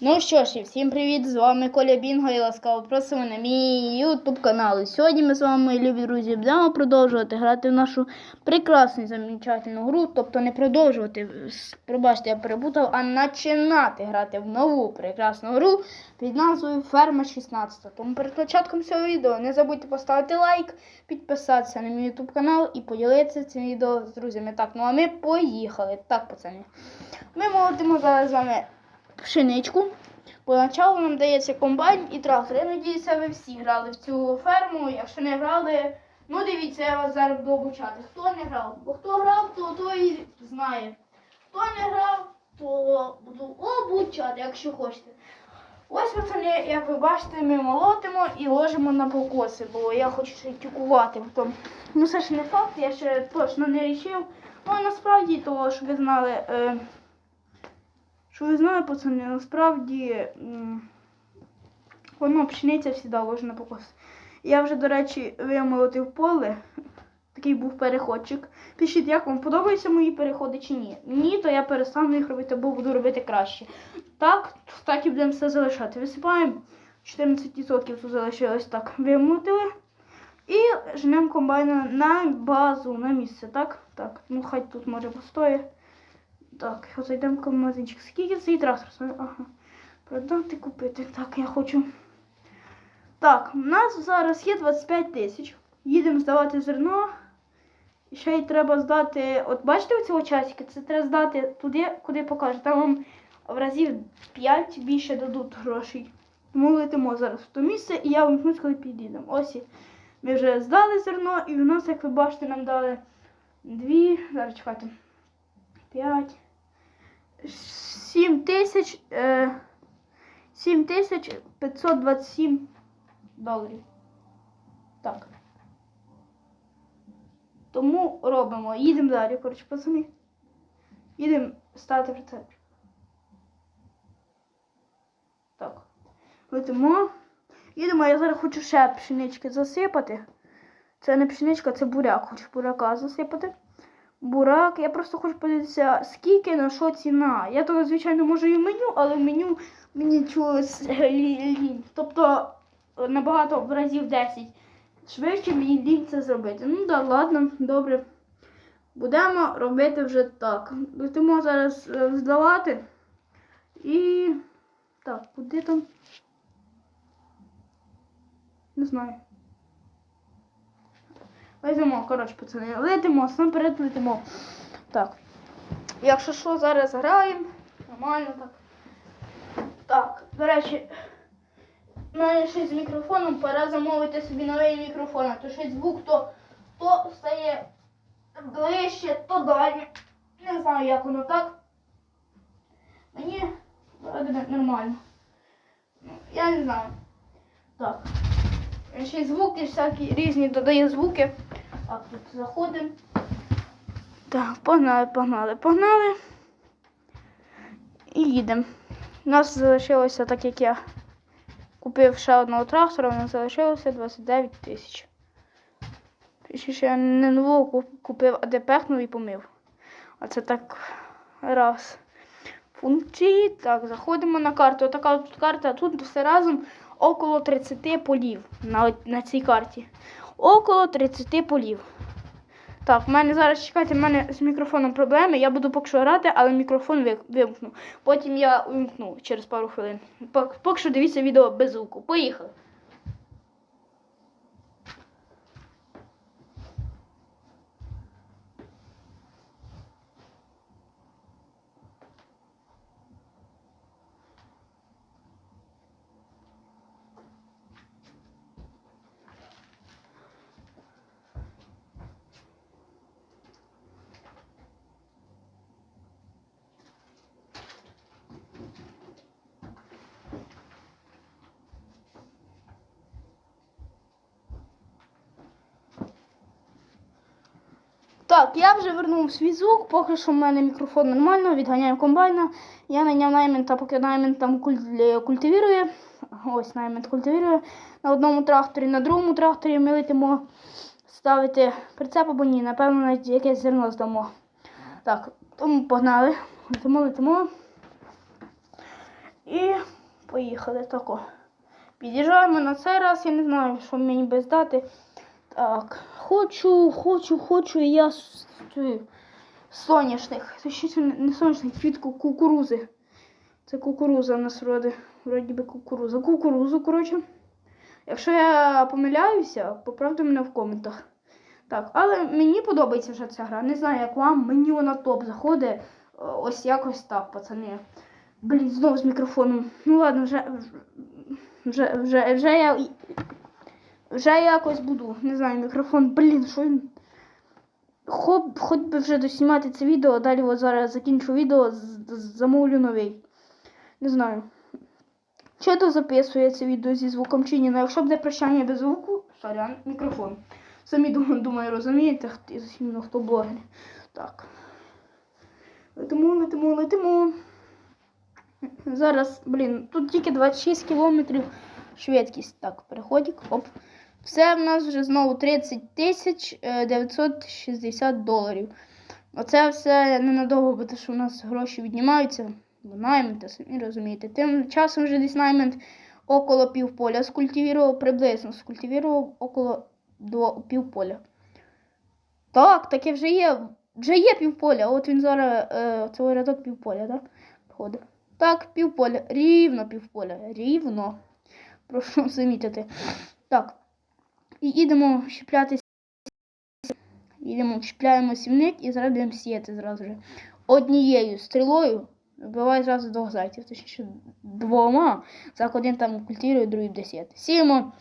Ну що ж, і всім привіт! З вами Коля Бінго і ласкаво просимо на мій YouTube канал. І сьогодні ми з вами, мої любі друзі, будемо продовжувати грати в нашу прекрасну і замечательну гру. Тобто не продовжувати, пробачте, я перепутав, а починати грати в нову прекрасну гру під назвою Ферма 16. Тому перед початком цього відео не забудьте поставити лайк, підписатися на мій YouTube канал і поділитися цим відео з друзями. Так, ну а ми поїхали. Так, пацани. Ми молотимо зараз з вами пшеничку. Поначалу нам дається комбайн і трактор. Я надіюся, ви всі грали в цю ферму. Якщо не грали, ну дивіться, я вас зараз буду обучати. Хто не грав? Бо хто грав, то той знає. Хто не грав, то буду обучати, якщо хочете. Ось пацани, як ви бачите, ми молотимо і ложимо на покоси, бо я хочу ще тюкувати. Ну це ж не факт, я ще точно не рішив. Ну насправді, то, щоб ви знали. Е, що ви знали, пацани, насправді воно пшениця завжди ложена на покос. Я вже, до речі, вимолотив поле. Такий був переходчик. Пишіть, як вам подобаються мої переходи чи ні. Ні, то я перестану їх робити, або буду робити краще. Так, так і будемо все залишати. Висипаємо 14% тут залишилось так. Вимолотили. І женемо комбайна на базу, на місце, так? Так, ну хай тут може постоє. Так, зайдемо в магазинчик. Скільки цей трактор? Ага. Продати купити. Так, я хочу. Так, у нас зараз є 25 тисяч. Їдемо здавати зерно. І ще й треба здати. От бачите оцього часика? Це треба здати туди, куди покаже. Там вам в разів 5 більше дадуть грошей. Тому летимо зараз в то місце і я вимкнусь, коли підійдемо. Ось ми вже здали зерно, і у нас, як ви бачите, нам дали дві. Зараз чекайте. 5. 7 тисяч. Е, 7 тисяч 527 доларів. Так. Тому робимо. Їдемо далі, коротше, пацани. Їдемо стати прицеп. Так. Летимо. Їдемо, я зараз хочу ще пшенички засипати. Це не пшеничка, це буряк. Хочу буряка засипати. Бурак, я просто хочу подивитися, скільки на що ціна. Я то, звичайно, можу і в меню, але в меню мені чогось лінь. Тобто набагато в разів 10. Швидше мені лінь це зробити. Ну да, ладно, добре. Будемо робити вже так. Летимо зараз е, здавати. І. Так, куди там? Не знаю. Летимо, коротше, пацани, летимо, наперед летимо. Так. Якщо що, зараз граємо. Нормально так. Так, до речі, мене щось з мікрофоном, пора замовити собі новий мікрофон, а то щось звук то, то стає ближче, то далі. Не знаю, як воно так. Мені вроде нормально. Ну, Я не знаю. Так. Ще й звуки всякі різні додає звуки. Так, тут заходимо. Так, погнали, погнали, погнали. І їдемо. У нас залишилося, так як я купив ще одного трактора, у нас залишилося 29 тисяч. Точніше, я не нового куп- купив, а депехнув і помив. А це так раз. Функції. Так, заходимо на карту. Така тут карта, тут все разом около 30 полів на, на цій карті. Около 30 полів. Так, в мене зараз чекайте, в мене з мікрофоном проблеми. Я буду поки що грати, але мікрофон вимкну. Потім я увімкну через пару хвилин. Поки що дивіться відео без звуку. Поїхали. Так, я вже вернув свій звук, поки що в мене мікрофон нормально, відганяю комбайна. Я найняв наймента, поки наймент там культивірує. Ось наймент культивірує на одному тракторі, на другому тракторі ми летимо ставити прицеп або ні, напевно, навіть якесь зерно здамо. Так, тому погнали. Летимо, летимо. І поїхали тако. Під'їжджаємо на цей раз, я не знаю, що мені би здати. Так, хочу, хочу, хочу я с- цю соняшник. Точніше, не соняшник, квітку кукурузи. Це кукуруза у нас вроде. Вроді би кукуруза. Кукурузу, коротше. Якщо я помиляюся, поправте мене в коментах. Так, але мені подобається вже ця гра. Не знаю, як вам, мені вона топ заходить. Ось якось так, пацани. Блін, знову з мікрофоном. Ну ладно, вже, вже, вже, вже я. Вже якось буду. Не знаю, мікрофон. Блін, що він. Хоп, хоч би вже доснімати це відео, а далі от зараз закінчу відео, замовлю новий. Не знаю. Чи то записує це відео зі звуком чи ні. Ну, якщо буде прощання без звуку, сорян, мікрофон. Самі думаю розумієте, хто, хто блогер. Так. Летимо, летимо, летимо. Зараз, блін, тут тільки 26 кілометрів швидкість. Так, переходик, оп. Все в нас вже знову 30 тисяч е, 960 доларів. Оце все ненадовго, бо те, що у нас гроші віднімаються. Бо наймент, самі розумієте. Тим часом вже десь наймент около півполя скультивірував, приблизно скультивірував около до півполя. Так, таке вже є. Вже є півполя. От він зараз е, цей рядок півполя, так? Входить. Так, півполя. Рівно півполя. Рівно. Прошу замітити. Так. І їдемо щепляти. Їдемо, щепляємо сівник і зараз сіяти зразу же. Однією стрілою вбиває зразу двох зайців, точніше двома. Так один там культивує, другий буде. Сіємо.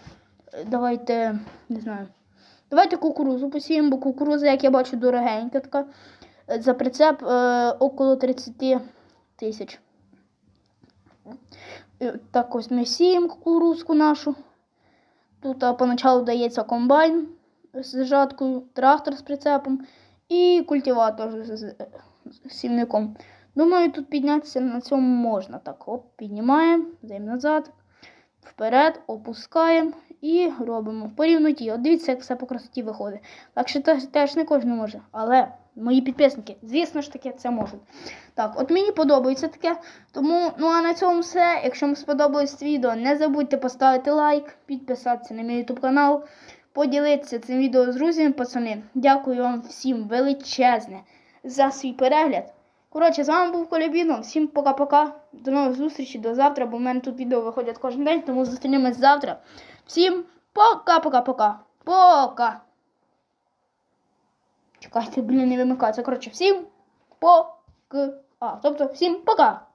Давайте, не знаю. Давайте кукурузу посіємо, бо кукуруза, як я бачу, дорогенька така. За прицеп е, около 30 тисяч. Е, Так ось ми сіємо кукурузку нашу. Тут поначалу дається комбайн з жаткою, трактор з прицепом і культиватор з, сівником. Думаю, тут піднятися на цьому можна. Так, оп, піднімаємо, даємо назад, вперед, опускаємо і робимо по рівноті. От дивіться, як все по красоті виходить. Так що теж не кожен може. Але мої підписники, звісно ж таки, це можуть. Так, от мені подобається таке. Тому, ну а на цьому все. Якщо вам сподобалось це відео, не забудьте поставити лайк, підписатися на мій YouTube канал, поділитися цим відео з друзями, пацани. Дякую вам всім величезне за свій перегляд. Коротше, з вами був Колябіно. Всім пока-пока. До нових зустрічей, до завтра, бо в мене тут відео виходять кожен день, тому зустрінемось завтра. Всім пока-пока-пока. Пока. Чекайте, блін, не вимикається. Коротше, всім пока. А, тобто, всім пока.